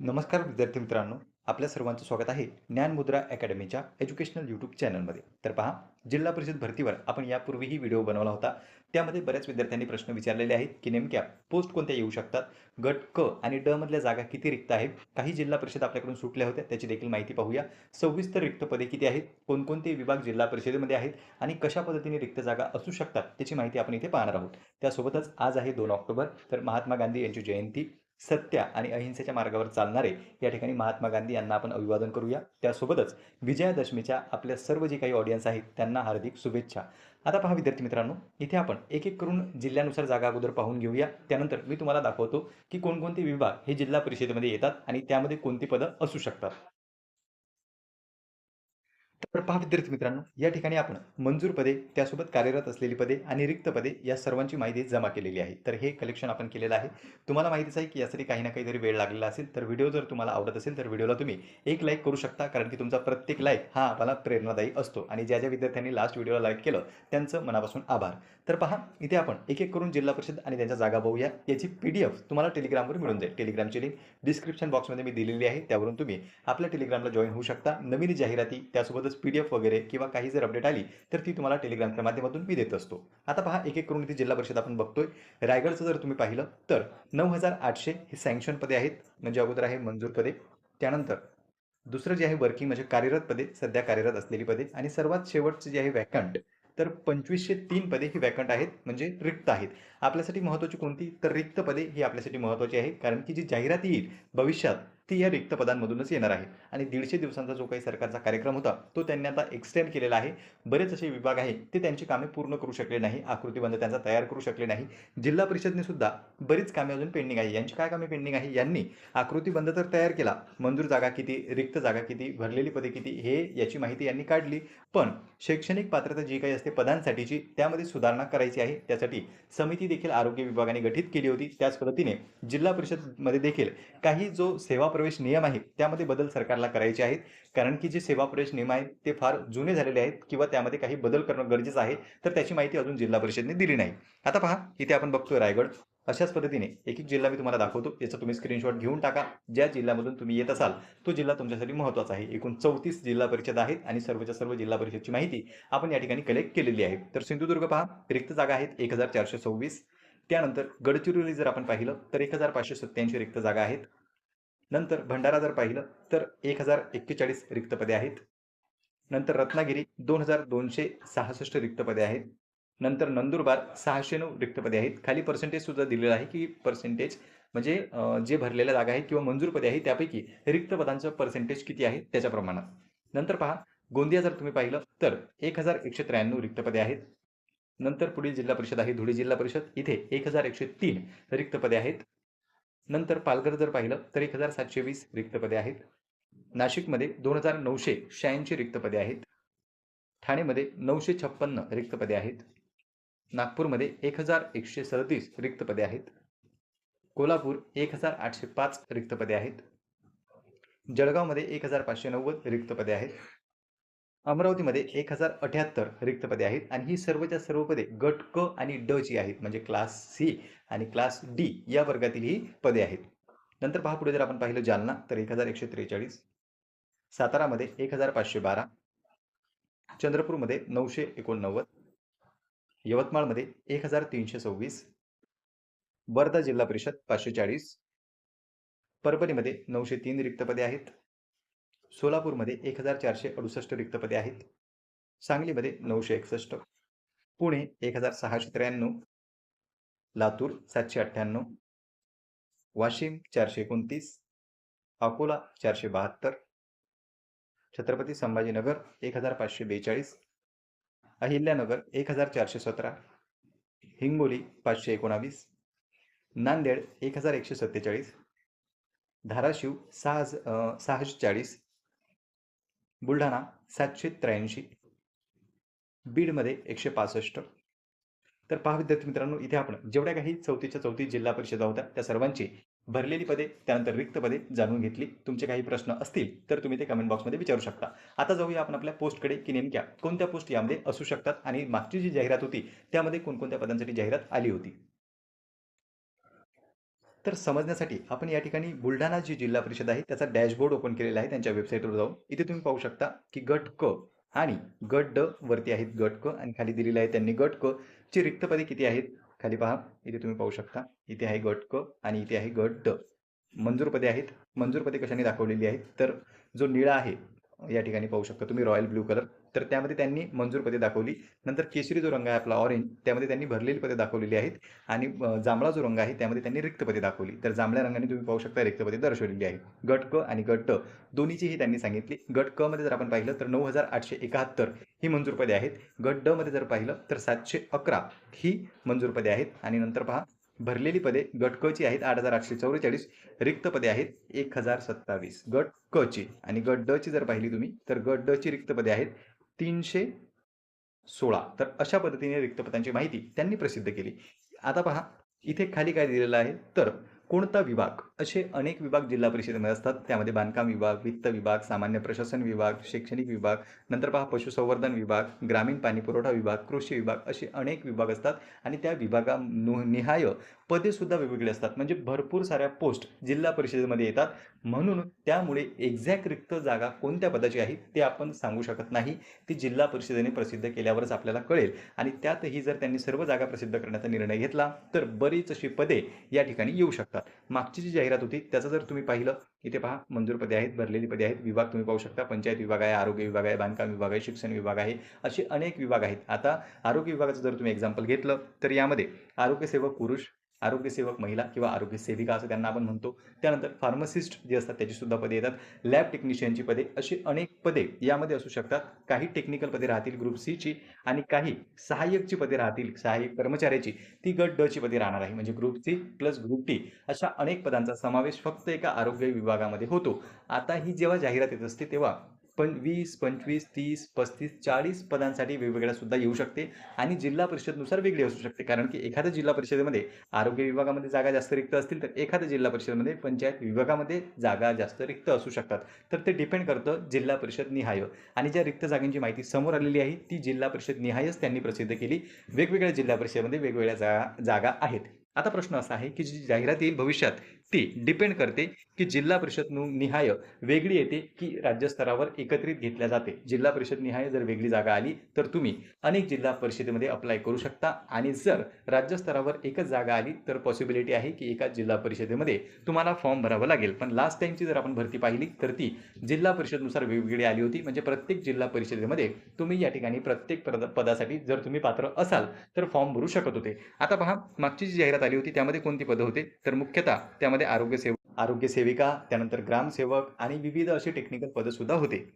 नमस्कार विद्यार्थी मित्रांनो आपल्या सर्वांचं स्वागत आहे ज्ञानमुद्रा अकॅडमीच्या एज्युकेशनल यूट्यूब चॅनलमध्ये. तर पहा जिल्हा परिषद भरतीवर आपण यापूर्वीही व्हिडिओ बनवला होता. त्यामध्ये बऱ्याच विद्यार्थ्यांनी प्रश्न विचारलेले आहेत की नेमक्या पोस्ट कोणत्या येऊ शकतात गट क आणि ड मधल्या जागा किती रिक्त आहेत काही जिल्हा परिषद आपल्याकडून सुटल्या होत्या त्याची देखील माहिती पाहूया. सविस्तर रिक्त पदे किती आहेत कोणकोणते विभाग जिल्हा परिषदेमध्ये आहेत आणि कशा पद्धतीने रिक्त जागा असू शकतात त्याची माहिती आपण इथे पाहणार आहोत. त्यासोबतच आज आहे दोन ऑक्टोबर तर महात्मा गांधी यांची जयंती. सत्य आणि अहिंसेच्या मार्गावर चालणारे या ठिकाणी महात्मा गांधी यांना आपण अभिवादन करूया. त्यासोबतच विजयादशमीच्या आपल्या सर्व जे काही ऑडियन्स आहेत त्यांना हार्दिक शुभेच्छा. आता पहा विद्यार्थी मित्रांनो इथे आपण एक एक करून जिल्ह्यानुसार जागा अगोदर पाहून घेऊया. त्यानंतर मी तुम्हाला दाखवतो की कोणकोणते विभाग हे जिल्हा परिषदेमध्ये येतात आणि त्यामध्ये कोणती पदं असू शकतात. तर पहा विद्यार्थी मित्रांनो या ठिकाणी आपण मंजूर पदे त्यासोबत कार्यरत असलेली पदे आणि रिक्त पदे या सर्वांची माहिती जमा केलेली आहे. तर हे कलेक्शन आपण केलेलं आहे. तुम्हाला माहितीच आहे की यासाठी काही ना काहीतरी वेळ लागलेला असेल तर व्हिडिओ जर तुम्हाला आवडत असेल तर व्हिडिओला तुम्ही एक लाईक करू शकता कारण की तुमचा प्रत्येक लाईक हा आम्हाला प्रेरणादायी असतो. आणि ज्या ज्या विद्यार्थ्यांनी लास्ट व्हिडिओला लाईक केलं त्यांचं मनापासून आभार. तर पहा इथे आपण एक एक करून जिल्हा परिषद आणि त्यांच्या जागा बघूया. याची पी डी एफ तुम्हाला टेलिग्रामवर मिळून जाईल. टेलिग्रामची लिंक डिस्क्रिप्शन बॉक्समध्ये मी दिलेली आहे. त्यावरून तुम्ही आपल्या टेलिग्रामला जॉईन होऊ शकता. नवीन जाहिराती त्यासोबत त्यासोबतच पी डी एफ वगैरे किंवा काही जर अपडेट आली तर ती तुम्हाला टेलिग्रामच्या माध्यमातून मी देत असतो. आता पहा एक एक करून इथे जिल्हा परिषद आपण बघतोय. रायगडचं जर तुम्ही पाहिलं तर नऊ हजार आठशे हे सँक्शन पदे आहेत. म्हणजे अगोदर आहे मंजूर पदे. त्यानंतर दुसरं जे आहे वर्किंग म्हणजे कार्यरत पदे सध्या कार्यरत असलेली पदे. आणि सर्वात शेवटचे जे आहे वॅकंट तर पंचवीसशे तीन पदे ही वॅकंट आहेत म्हणजे रिक्त आहेत. आपल्यासाठी महत्त्वाची कोणती? तर रिक्त पदे ही आपल्यासाठी महत्त्वाची आहे. कारण की जी जाहिरात येईल भविष्यात ती या रिक्त पदांमधूनच येणार आहे. आणि दीडशे दिवसांचा जो काही सरकारचा कार्यक्रम होता तो त्यांनी आता एक्सटेंड केलेला आहे. बरेच असे विभाग आहेत ते त्यांची कामे पूर्ण करू शकले नाही आकृतीबंध त्यांचा तयार करू शकले नाही. जिल्हा परिषदने सुद्धा बरीच कामे अजून पेंडिंग आहे. यांची काय कामे पेंडिंग आहे? यांनी आकृतीबंध तर तयार केला मंजूर जागा किती रिक्त जागा किती भरलेली पदे किती हे याची माहिती यांनी काढली. पण शैक्षणिक पात्रता जी काही असते पदांसाठीची त्यामध्ये सुधारणा करायची आहे. त्यासाठी समिती देखील आरोग्य विभागाने गठीत केली होती. त्याच पद्धतीने जिल्हा परिषदमध्ये देखील काही जो सेवा प्रवेश नियम आहे त्यामध्ये बदल सरकारला करायचे आहेत. कारण की जे सेवा प्रवेश नियम आहेत ते फार जुने झालेले आहेत किंवा त्यामध्ये काही बदल करणं गरजेचं आहे तर त्याची माहिती अजून जिल्हा परिषदेने दिली नाही. आता पहा इथे आपण बघतोय रायगड. अशाच पद्धतीने एक एक जिल्हा मी तुम्हाला दाखवतो. याचा तुम्ही स्क्रीनशॉट घेऊन टाका. ज्या जिल्ह्यामधून तुम्ही येत असाल तो जिल्हा तुमच्यासाठी महत्त्वाचा आहे. एकूण चौतीस जिल्हा परिषद आहेत आणि सर्वच्या सर्व जिल्हा परिषदची माहिती आपण या ठिकाणी कलेक्ट केलेली आहे. तर सिंधुदुर्ग पहा रिक्त जागा आहेत एक हजार चारशे सव्वीस. त्यानंतर गडचिरोली जर आपण पाहिलं तर एक हजार पाचशे सत्त्याऐंशी रिक्त जागा आहेत. नंतर भंडारा जर पाहिलं तर एक हजार एक्केचाळीस रिक्त पदे आहेत. नंतर रत्नागिरी दोन हजार दोनशे सहासष्ट रिक्त पदे आहेत. नंतर नंदुरबार सहाशे नऊ रिक्त पदे आहेत. खाली पर्सेंटेज सुद्धा दिलेलं आहे की पर्सेंटेज म्हणजे जे भरलेल्या जागा आहेत किंवा मंजूर पदे आहेत त्यापैकी रिक्त पदांचं पर्सेंटेज किती आहे त्याच्या प्रमाणात. नंतर पहा गोंदिया जर तुम्ही पाहिलं तर एक हजार एकशे त्र्याण्णव रिक्त पदे आहेत. नंतर पुढील जिल्हा परिषद आहे धुळे जिल्हा परिषद. इथे एक हजार एकशे तीन रिक्त पदे आहेत. नंतर पालघर जर पाहिलं तर एक हजार सातशे वीस रिक्तपदे आहेत. नाशिकमध्ये दोन हजार नऊशे शहाऐंशी रिक्तपदे आहेत. ठाणेमध्ये नऊशे छप्पन्न रिक्तपदे आहेत. नागपूरमध्ये एक हजार एकशे सदतीस रिक्तपदे आहेत. कोल्हापूर एक हजार आठशे पाच रिक्तपदे आहेत. जळगावमध्ये एक हजार पाचशे नव्वद रिक्तपदे आहेत. अमरावतीमध्ये एक हजार अठ्याहत्तर रिक्तपदे आहेत. आणि ही सर्वच्या सर्व पदे गट क आणि ड ची आहेत. म्हणजे क्लास सी आणि क्लास डी या वर्गातील ही पदे आहेत. नंतर पहा पुढे जर आपण पाहिलं जालना तर एक हजार एकशे त्रेचाळीस सातारामध्ये एक हजार पाचशे बारा चंद्रपूरमध्ये नऊशे एकोणनव्वद यवतमाळमध्ये एक हजार तीनशे सव्वीस वर्धा जिल्हा परिषद पाचशे चाळीस परभणीमध्ये नऊशे तीन रिक्त पदे आहेत. सोलापूरमध्ये एक हजार चारशे अडुसष्ट रिक्त पदे आहेत. सांगलीमध्ये नऊशे एकसष्ट पुणे एक हजार सहाशे त्र्याण्णव लातूर सातशे अठ्ठ्याण्णव. वाशिम चारशे एकोणतीस. अकोला चारशे बहात्तर. छत्रपती संभाजीनगर एक हजार पाचशे बेचाळीस. अहिल्यानगर एक हजार चारशे सतरा. हिंगोली पाचशे एकोणावीस. नांदेड एक हजार एकशे सत्तेचाळीस. धाराशिव सहा सहाशे चाळीस. बुलढाणा सातशे त्र्याऐंशी. बीडमध्ये एकशे पासष्ट. तर पहा विद्यार्थी मित्रांनो इथे आपण जेवढ्या काही चौथीच्या चौथी जिल्हा परिषदा होत्या त्या सर्वांची भरलेली पदे त्यानंतर रिक्त पदे जाणून घेतली. तुमचे काही प्रश्न असतील तर तुम्ही ते कमेंट बॉक्समध्ये विचारू शकता. आता जाऊया आपण आपल्या पोस्टकडे की नेमक्या कोणत्या पोस्ट यामध्ये असू शकतात आणि मागची जी जाहिरात होती त्यामध्ये कोणकोणत्या पदांसाठी जाहिरात आली होती? तर समजण्यासाठी आपण या ठिकाणी बुलढाणा जी जिल्हा परिषद आहे त्याचा डॅशबोर्ड ओपन केलेला आहे त्यांच्या वेबसाईटवर जाऊन. इथे तुम्ही पाहू शकता की गट क आणि गट ड वरती आहेत गट क आणि खाली दिलेलं आहे त्यांनी गट क. ची रिक्त पदे किती आहेत? खाली पहा. इथे तुम्ही पाहू शकता. इथे आहे गट क आणि इथे आहे गट ड. मंजूर पदे आहेत. मंजूर पदे कशाने दाखवलेली आहेत? तर जो निळा आहे या ठिकाणी पाहू शकता तुम्ही. Royal blue colour. तर त्यामध्ये त्यांनी मंजूर पदे दाखवली. नंतर केशरी जो रंग आहे आपला ऑरेंज त्यामध्ये त्यांनी भरलेली पदे दाखवलेली आहेत. आणि जांभळा जो रंग आहे त्यामध्ये त्यांनी रिक्त पदे दाखवली. तर जांभळ्या रंगाने तुम्ही पाहू शकता रिक्त पदे दर्शवलेली आहे गट क आणि गट ट दोन्हीचीही त्यांनी सांगितली. गट क मध्ये जर आपण पाहिलं तर नऊ हजार आठशे एकाहत्तर ही मंजूर पदे आहेत. गट ड मध्ये जर पाहिलं तर सातशे अकरा ही मंजूर पदे आहेत. आणि नंतर पहा भरलेली पदे गट क ची आहेत आठ हजार आठशे चौवेचाळीस रिक्त पदे आहेत एक हजार सत्तावीस. गट क ची आणि गट ड ची जर पाहिली तुम्ही तर गट ड ची रिक्त पदे आहेत तीनशे सोळा. तर अशा पद्धतीने रिक्त पदांची माहिती त्यांनी प्रसिद्ध केली. आता पहा इथे खाली काय दिलेलं आहे? तर कोणता विभाग? असे अनेक विभाग जिल्हा परिषदेमध्ये असतात. त्यामध्ये बांधकाम विभाग वित्त विभाग सामान्य प्रशासन विभाग शैक्षणिक विभाग नंतर पहा पशुसंवर्धन विभाग ग्रामीण पाणीपुरवठा विभाग कृषी विभाग असे अनेक विभाग असतात. आणि त्या विभागा नु- निहाय पदेसुद्धा वेगवेगळे असतात. म्हणजे भरपूर साऱ्या पोस्ट जिल्हा परिषदेमध्ये येतात. म्हणून त्यामुळे एक्झॅक्ट रिक्त जागा कोणत्या पदाची आहे ते आपण सांगू शकत नाही. ती जिल्हा परिषदेने प्रसिद्ध केल्यावरच आपल्याला कळेल. आणि त्यातही जर त्यांनी सर्व जागा प्रसिद्ध करण्याचा निर्णय घेतला तर बरीच अशी पदे या ठिकाणी येऊ शकतात. मागची जी जाहिरात होती त्याचं जर तुम्ही पाहिलं इथे पहा मंजूर पदे आहेत भरलेली पदे आहेत विभाग तुम्ही पाहू शकता पंचायत विभाग आहे आरोग्य विभाग आहे बांधकाम विभाग आहे शिक्षण विभाग आहे असे अनेक विभाग आहेत. आता आरोग्य विभागाचं जर तुम्ही एक्झाम्पल घेतलं तर यामध्ये आरोग्यसेवक पुरुष आरोग्यसेवक महिला किंवा आरोग्य सेविका असं त्यांना आपण म्हणतो. त्यानंतर फार्मसिस्ट जे असतात त्याची सुद्धा पदे येतात. लॅब टेक्निशियनची पदे अशी अनेक पदे यामध्ये असू शकतात. काही टेक्निकल पदे राहतील ग्रुप सीची आणि काही सहाय्यकची पदे राहतील सहाय्यक कर्मचाऱ्याची. ती गट ड ची पदे राहणार आहे. म्हणजे group C plus group D अशा अनेक पदांचा समावेश फक्त एका आरोग्य विभागामध्ये होतो. आता ही जेव्हा जाहिरात येत असते तेव्हा पण वीस पंचवीस तीस पस्तीस चाळीस पदांसाठी वेगवेगळ्या सुद्धा येऊ शकते आणि जिल्हा परिषदनुसार वेगळी असू शकते. कारण की एखाद्या जिल्हा परिषदेमध्ये आरोग्य विभागामध्ये जागा जास्त रिक्त असतील तर एखाद्या जिल्हा परिषदेमध्ये पंचायत विभागामध्ये जागा जास्त रिक्त असू शकतात. तर ते डिपेंड करतं जिल्हा परिषद निहाय. आणि ज्या रिक्त जागांची माहिती समोर आलेली आहे ती जिल्हा परिषद निहायच त्यांनी प्रसिद्ध केली. वेगवेगळ्या जिल्हा परिषदेमध्ये वेगवेगळ्या जागा जागा आहेत. आता प्रश्न असा आहे की जी जाहिरात येईल भविष्यात ती डिपेंड करते की जिल्हा परिषद निहाय वेगळी येते की राज्यस्तरावर एकत्रित घेतल्या जाते. जिल्हा परिषद निहाय जर वेगळी जागा आली तर तुम्ही अनेक जिल्हा परिषदेमध्ये अप्लाय करू शकता. आणि जर राज्यस्तरावर एकच जागा आली तर पॉसिबिलिटी आहे की एका जिल्हा परिषदेमध्ये तुम्हाला फॉर्म भरावं लागेल. पण लास्ट टाइमची जर आपण भरती पाहिली तर ती जिल्हा परिषदनुसार वेगवेगळी आली होती. म्हणजे प्रत्येक जिल्हा परिषदेमध्ये तुम्ही या ठिकाणी प्रत्येक पदासाठी जर तुम्ही पात्र असाल तर फॉर्म भरू शकत होते. आता पहा मागची जी जाहिरात आली होती त्यामध्ये कोणती पदं होते? तर मुख्यतः त्यामध्ये आरोग्य सेवक आरोग्य सेविका त्यानंतर ग्रामसेवक आणि विविध अशी टेक्निकल पदं सुद्धा होते.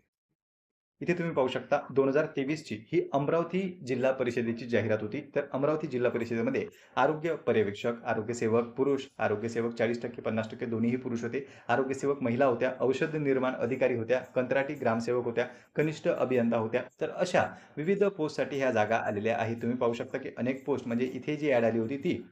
इथे तुम्ही पाहू शकता दोन हजार तेवीसची ही अमरावती जिल्हा परिषदेची जाहिरात होती. तर अमरावती जिल्हा परिषदेमध्ये आरोग्य पर्यवेक्षक आरोग्यसेवक पुरुष आरोग्यसेवक चाळीस टक्के पन्नास टक्के दोन्हीही पुरुष होते. आरोग्यसेवक महिला होत्या औषध निर्माण अधिकारी होत्या कंत्राटी ग्रामसेवक होत्या कनिष्ठ अभियंता होत्या. तर अशा विविध पोस्टसाठी ह्या जागा आलेल्या आहेत. तुम्ही पाहू शकता की अनेक पोस्ट म्हणजे इथे जी ॲड आली होती ती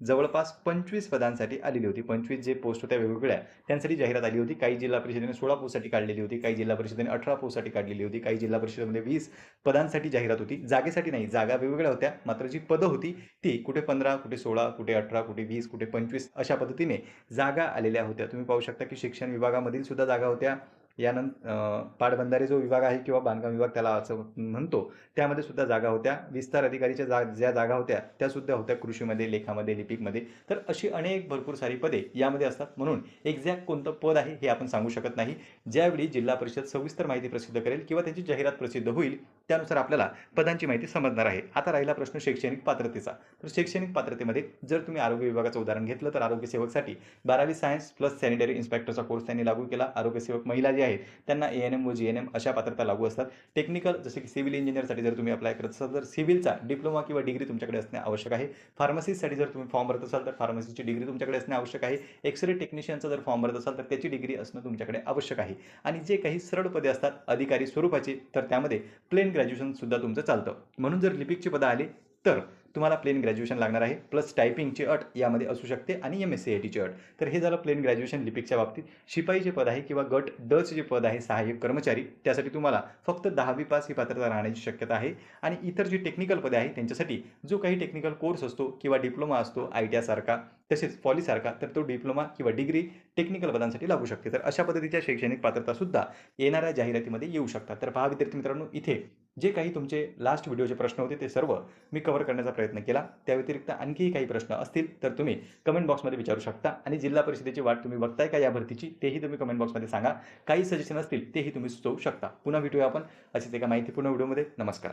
जवळपास पंचवीस पदांसाठी आलेली होती. पंचवीस जे पोस्ट होत्या वेगवेगळ्या त्यांसाठी जाहिरात आली होती. काही जिल्हा परिषदेने सोळा पोस्टसाठी काढलेली होती. काही जिल्हा परिषदेने अठरा पोस्टसाठी काढलेली होती. काही जिल्हा परिषदेमध्ये वीस पदांसाठी जाहिरात होती. जागेसाठी नाही जागा वेगवेगळ्या होत्या. मात्र जी पदं होती ती कुठे पंधरा कुठे सोळा कुठे अठरा कुठे वीस कुठे पंचवीस अशा पद्धतीने जागा आलेल्या होत्या. तुम्ही पाहू शकता की शिक्षण विभागामधील सुद्धा जागा होत्या. यानंतर पाटबंधारे जो विभाग आहे किंवा बांधकाम विभाग त्याला असं म्हणतो त्यामध्ये सुद्धा जागा होत्या. विस्तार अधिकारीच्या जा ज्या जागा होत्या त्या सुद्धा होत्या कृषीमध्ये लेखामध्ये लिपिकमध्ये. तर अशी अनेक भरपूर सारी पदे यामध्ये असतात. म्हणून एक्झॅक्ट कोणतं पद आहे हे आपण सांगू शकत नाही. ज्यावेळी जिल्हा परिषद सविस्तर माहिती प्रसिद्ध करेल किंवा त्याची जाहिरात प्रसिद्ध होईल त्यानुसार आपल्याला पदांची माहिती समजणार आहे. आता राहिला प्रश्न शैक्षणिक पात्रतेचा. तर शैक्षणिक पात्रतेमध्ये जर तुम्ही आरोग्य विभागाचं उदाहरण घेतलं तर आरोग्य सेवकसाठी बारावी सायन्स प्लस सॅनिटरी इन्स्पेक्टरचा कोर्स त्यांनी लागू केला. आरोग्य सेवक महिला जी आहे आहेत त्यांना ए एन एम व जी एन एम अशा पात्रता लागू असतात. टेक्निकल जसे की सिव्हिल इंजिनियरसाठी जर तुम्ही अप्लाय करत असाल तर सिव्हिलचा डिप्लोमा किंवा डिग्री तुमच्याकडे असणे आवश्यक आहे. फार्मसीसाठी जर तुम्ही फॉर्म भरत असाल तर फार्मसीची डिग्री तुमच्याकडे असणे आवश्यक आहे. एक्सरे टेक्निशियनचा जर फॉर्म भरत असाल तर त्याची डिग्री असणं तुमच्याकडे आवश्यक आहे. आणि जे काही सरळ पदे असतात अधिकारी स्वरूपाची तर त्यामध्ये प्लेन ग्रॅज्युएशन सुद्धा तुमचं चालतं. म्हणून जर लिपिकची पदं आली तर तुम्हाला प्लेन ग्रॅज्युएशन लागणार आहे. प्लस टायपिंगची अट यामध्ये असू शकते आणि एम एस सी आय टीची अट. तर हे झालं प्लेन ग्रॅज्युएशन लिपिकच्या बाबतीत. शिपाई जे पद आहे किंवा गट डच जे पद आहे सहाय्यक कर्मचारी. त्यासाठी तुम्हाला फक्त दहावी पास ही पात्रता राहण्याची शक्यता आहे. आणि इतर जी टेक्निकल पदे आहे त्यांच्यासाठी जो काही टेक्निकल कोर्स असतो किंवा डिप्लोमा असतो आय टी आयसारखा तसेच पॉलीसारखा तर तो डिप्लोमा किंवा डिग्री टेक्निकल पदांसाठी लागू शकते. तर अशा पद्धतीच्या शैक्षणिक पात्रतासुद्धा येणाऱ्या जाहिरातीमध्ये येऊ शकतात. तर पहा विद्यार्थी मित्रांनो इथे जे काही तुमचे लास्ट व्हिडिओचे प्रश्न होते ते सर्व मी कव्हर करण्याचा प्रयत्न केला. त्या व्यतिरिक्त आणखीही काही प्रश्न असतील तर तुम्ही कमेंट बॉक्समध्ये विचारू शकता आणि जिल्हा परिषदेची वाट तुम्ही बघताय का या भरतीची तेही तुम्ही कमेंट बॉक्समध्ये सांगा. काही सजेशन असतील तेही तुम्ही सुचवू शकता. पुन्हा भेटूया आपण अशीच एका माहितीपूर्ण व्हिडिओमध्ये नमस्कार.